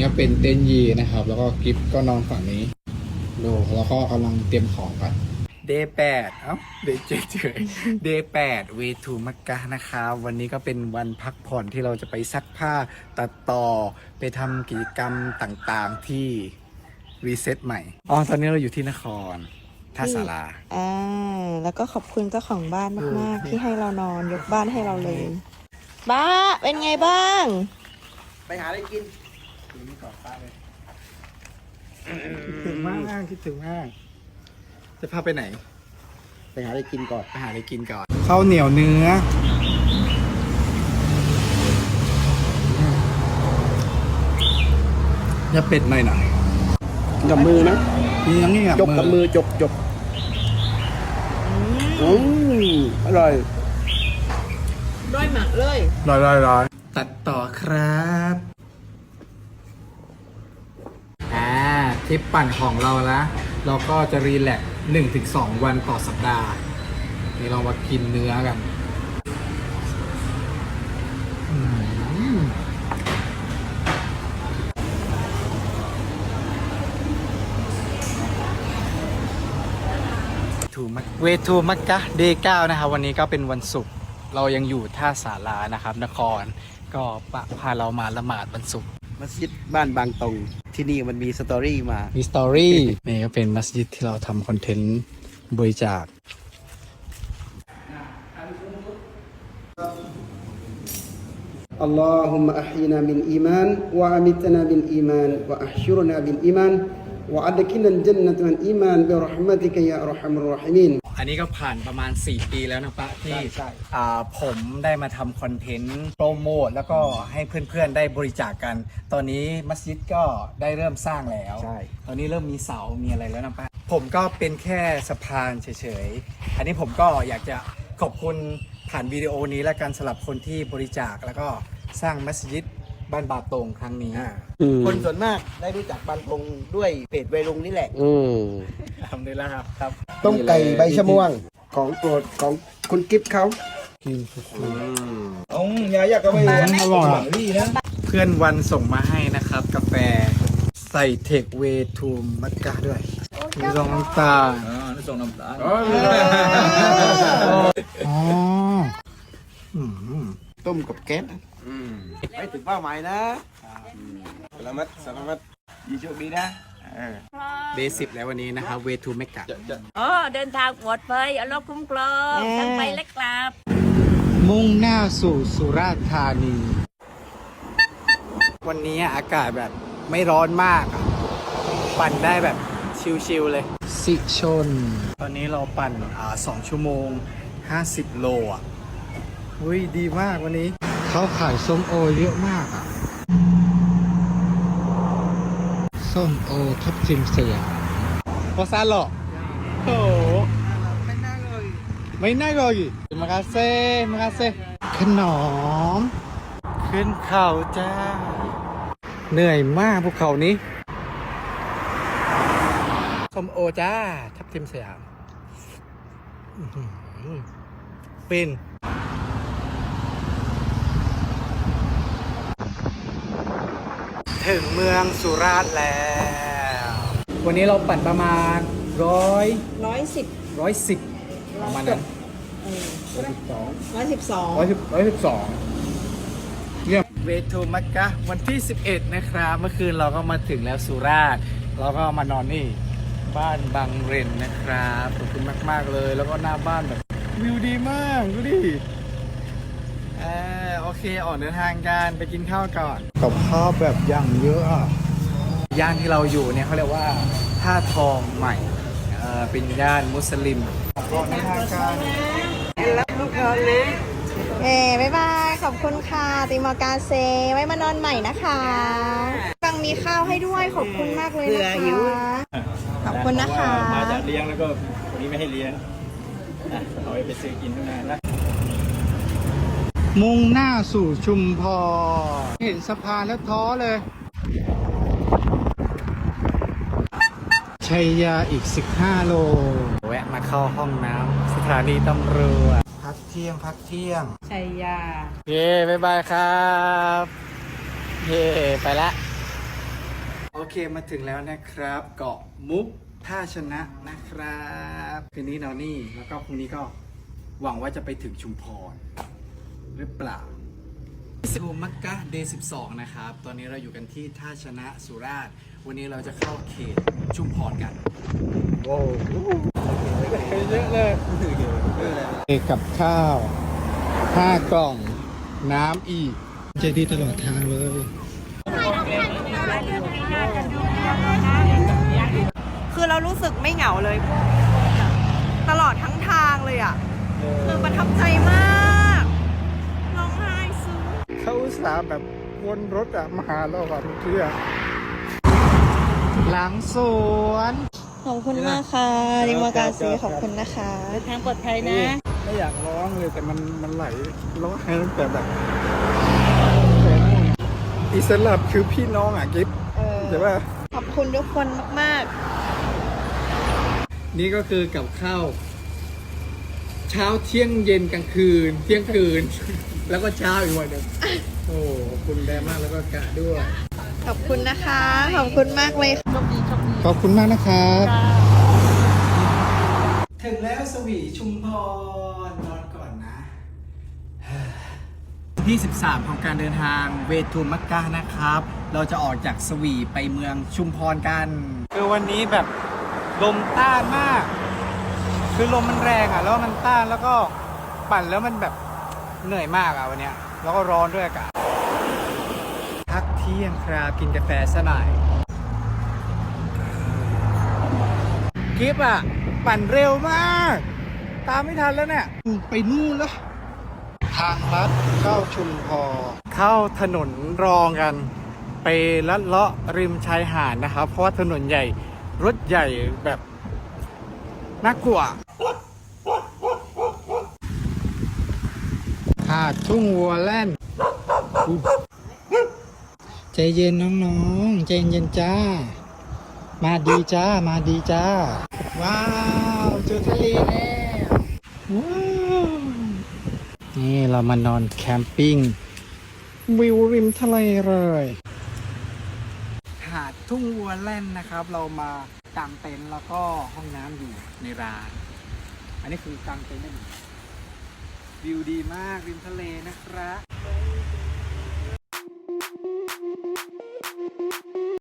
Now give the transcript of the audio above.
นี้ก็เป็นเต็นท์ยีนะครับ แล้วก็กิฟก็นอนฝั่งนี้ดูแล้วก็กำลังเตรียมของกันเดย์แปดเอ้าเดย์เจ็ดเฉยเดย์แปดเวทูมักกะนะครับ วันนี้ก็เป็นวันพักผ่อนที่เราจะไปซักผ้าตัดต่อไปทำกิจกรรมต่างๆที่รีเซ็ตใหม่ อ๋อ ตอนนี้เราอยู่ที่นครท่าสาราอ่าแล้วก็ขอบคุณเจ้าของบ้านมากเออๆที่ให้เรานอนยกบ้านให้เราเลย บ้า เป็นไงบ้าง ไปหาอะไรกิน คิดถึงมากคิดถึงมาก จะพาไปไหน ไปหาอะไรกินก่อน ไปหาอะไรกินก่อนข้าวเหนียวเนื้อเนื้อเป็ดหน่อยหน่อยกับมือนะนี่ยังนี่จกกับมือจกจกอืมอร่อยด้วยหมักเลยร้อยร้อยร้อยตัดต่อครับอ่าท ริปปั่นของเราละเราก็จะรีแลกซ์หนึ่งถึงสองวันต่อสัปดาห์นี่เรามากินเนื้อกันอืมทูมักเวทูมักกะเดย์เก้านะครับ วันนี้ก็เป็นวันศุกร์เรายังอยู่ท่าสารานะครับ นคร ก็พาเรามาละหมาดวันศุกร์ มัสยิดบ้านบางตรงที่นี่มันมีสตอรี่มา มีสตอรี่นี่ก็เป็นมัสยิดที่เราทำคอนเทนต์บริจาค اللهم أحينا بالإيمان وأمتنا بالإيمان وأحشرنا بالإيمان وأدخلنا الجنة بالإيمان برحمتك يا أرحم الراحمين อันนี้ก็ผ่านประมาณ 4 ปีแล้วนะปะที่อ่าผมได้มาทำคอนเทนต์โปรโมทแล้วก็ให้เพื่อนๆได้บริจาคกัน ตอนนี้มัสยิดก็ได้เริ่มสร้างแล้ว ใช่ ตอนนี้เริ่มมีเสา มีอะไรแล้วนะปะผมก็เป็นแค่สะพานเฉยๆ อันนี้ผมก็อยากจะขอบคุณผ่านวิดีโอนี้และกันสำหรับคนที่บริจาคแล้วก็สร้างมัสยิด บ้านบาตงครั้งนี้คนส่วนมากได้รู้จักบางตรงด้วยเพจวัยรุ่นนี่แหละอืม ทำได้แล้วครับครับ ต้มไก่ใบชะม่วงของโปรดของคุณกิฟต์เขากินสุดอ๋อยายากก็ไม่ๆอร่อยเพื่อนวันส่งมาให้นะครับ กาแฟใส่เทคเวทูมักกะด้วยมีรองน้ำตาลอ๋ออืมต้มกับแก๊ส ไปถึงเป้าหมายนะสารมัดสารมัดยีโชคดีนะเบสิกแล้ววันนี้นะครับเวทูเมกะอ๋อเดินทางปลอดภัยเอารถคุ้มครองอ่าทั้งไปและกลับ มุ่งหน้าสู่สุราษฎร์ธานี วันนี้อากาศแบบไม่ร้อนมากอะปั่นได้แบบชิลๆเลย สิชน ตอนนี้เราปั่นอ่าสองชั่วโมง 50 โลอะอุ้ยดีมากวันนี้ เขาขายส้มโอเยอะมากอะ ส้มโอทับทิมสยามโคซาโลโอ้โหไม่น่าเลยมากาเซ่มากาเซ่ขนม ขึ้นเขาจ้า เหนื่อยมากภูเขานี้ส้มโอจ้า ทับทิมสยามอื้อหือฟิน ถึงเมืองสุราษฎร์แล้ว วันนี้เราปั่นประมาณร้อยร้อยสิบร้อยสิบประมาณนั้นร้อยสิบสองร้อยสิบร้อยสิบสองเยี่ยมเวทูมักกะวันที่ 11 นะครับเมื่อคืนเราก็มาถึงแล้วสุราษฎร์เราก็มานอนนี่บ้านบางเรนนะครับขอบคุณมาก ๆ เลย แล้วก็หน้าบ้านแบบวิวดีมากดูดิ เออโอเคออกเดินทางกันไปกินข้าวก่อน กับข้าวแบบอย่างเยอะอะย่านที่เราอยู่เนี่ยเขาเรียกว่าท่าทองใหม่เออเป็นย่านมุสลิมออกเดินทางกันเอ้บ๊ายบาย ขอบคุณค่ะ ติมอร์กาเซ ไว้มานอนใหม่นะคะฟังมีข้าวให้ด้วยขอบคุณมากเลยนะคะขอบคุณนะคะ มาจากเลี้ยงแล้วก็วันนี้ไม่ให้เลี้ยงอะเอาไปซื้อกินทุกงานนะ มุ่งหน้าสู่ชุมพรเห็นสะพานแล้วท้อเลย ชัยยาอีก 15 โล แวะมาเข้าห้องน้ำสถานีตำรวจพักเที่ยงพักเที่ยง ชัยยา เย้บ๊ายบายครับ เย้ไปละ โอเคมาถึงแล้วนะครับ เกาะมุกท่าชนะนะครับ คืนนี้นอนนี่ แล้วก็พรุ่งนี้ก็หวังว่าจะไปถึงชุมพร หรือเปล่าซูมักกะเดย์12 นะครับ ตอนนี้เราอยู่กันที่ท่าชนะสุราษฎร์วันนี้เราจะเข้าเขตชุมพรกันโว้เยอะเลยกับข้าวห้ากล่องน้ำอีกใจดีตลอดทางเลยคือเรารู้สึกไม่เหงาเลย ตลอดทั้งทางเลยอะ คือประทับใจมากร้องไห้ซึ้ง เขาอุตส่าห์แบบวนรถอะมาหาเราอะทุกที่อะหลังสวนขอบคุณมากค่ะดิมากาซีขอบคุณนะคะทางปลอดภัยนะ ไม่อยากร้องเลยแต่มันมันไหลร้องไห้ตั้งแต่แบบแต่นู่นอิสลับคือพี่น้องอะกิฟเออแต่ว่าขอบคุณทุกคนมากนี่ก็คือกับข้าวเช้าเที่ยงเย็นกลางคืน เที่ยงคืน แล้วก็เช้าอีกวันหนึ่งโอ้ขอบคุณแดมากแล้วก็กะด้วยๆขอบคุณนะคะ ขอบคุณมากเลยค่ะ ขอบคุณมากนะครับ ถึงแล้วสวีชุมพรนอนก่อนนะ ที่ 13 ของการเดินทางเวทูมักกะนะครับ เราจะออกจากสวีไปเมืองชุมพรกัน คือวันนี้แบบลมต้านมาก คือลมมันแรงอะ แล้วมันต้านแล้วก็ปั่นแล้วมันแบบเหนื่อยมากอะวันเนี้ย แล้วก็ร้อนด้วยอากาศพักเที่ยงครับกินกาแฟซะหน่อยคลิปอะ ปั่นเร็วมาก ตามไม่ทันแล้วเนี่ย ไปนู่นแล้ว ทางลัดเข้าชุมพรเข้าถนนรองกัน ไปลัดเลาะริมชายหาดนะครับ เพราะว่าถนนใหญ่ รถใหญ่แบบน่ากลัวหาดทุ่งวัวแล่นอุ๊ย ใจเย็นน้องๆ ใจเย็นจ้า มาดีจ้า มาดีจ้า ว้าวเจอทะเลแล้วว้าวนี่เรามานอนแคมปิ้งวิวริมทะเลเลย หาดทุ่งวัวแล่นนะครับ เรามากางเต็นท์แล้วก็ห้องน้ำอยู่ในร้าน อันนี้คือกางเต็นท์ได้วิวดีมากริมทะเลนะครับ